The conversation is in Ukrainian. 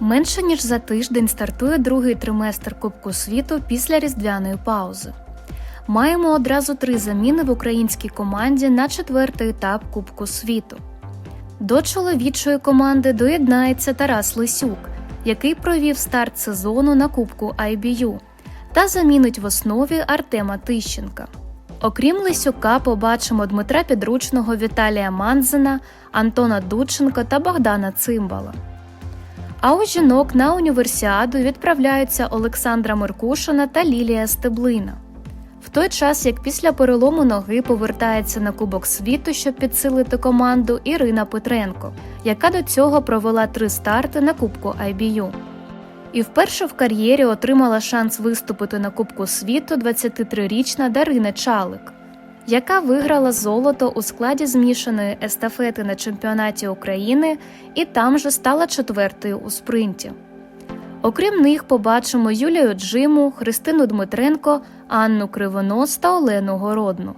Менше ніж за тиждень стартує другий триместр Кубку світу після різдвяної паузи. Маємо одразу три заміни в українській команді на четвертий етап Кубку світу. До чоловічої команди доєднається Тарас Лисюк, який провів старт сезону на Кубку IBU, та замінить в основі Артема Тищенка. Окрім Лисюка, побачимо Дмитра Підручного, Віталія Манзена, Антона Дученка та Богдана Цимбала. А у жінок на універсіаду відправляються Олександра Меркушина та Лілія Стеблина. В той час, як після перелому ноги повертається на Кубок світу, щоб підсилити команду Ірина Петренко, яка до цього провела три старти на Кубку IBU. І вперше в кар'єрі отримала шанс виступити на Кубку світу 23-річна Дарина Чалик, яка виграла золото у складі змішаної естафети на чемпіонаті України і там же стала четвертою у спринті. Окрім них, побачимо Юлію Джиму, Христину Дмитренко, Анну Кривонос та Олену Городну.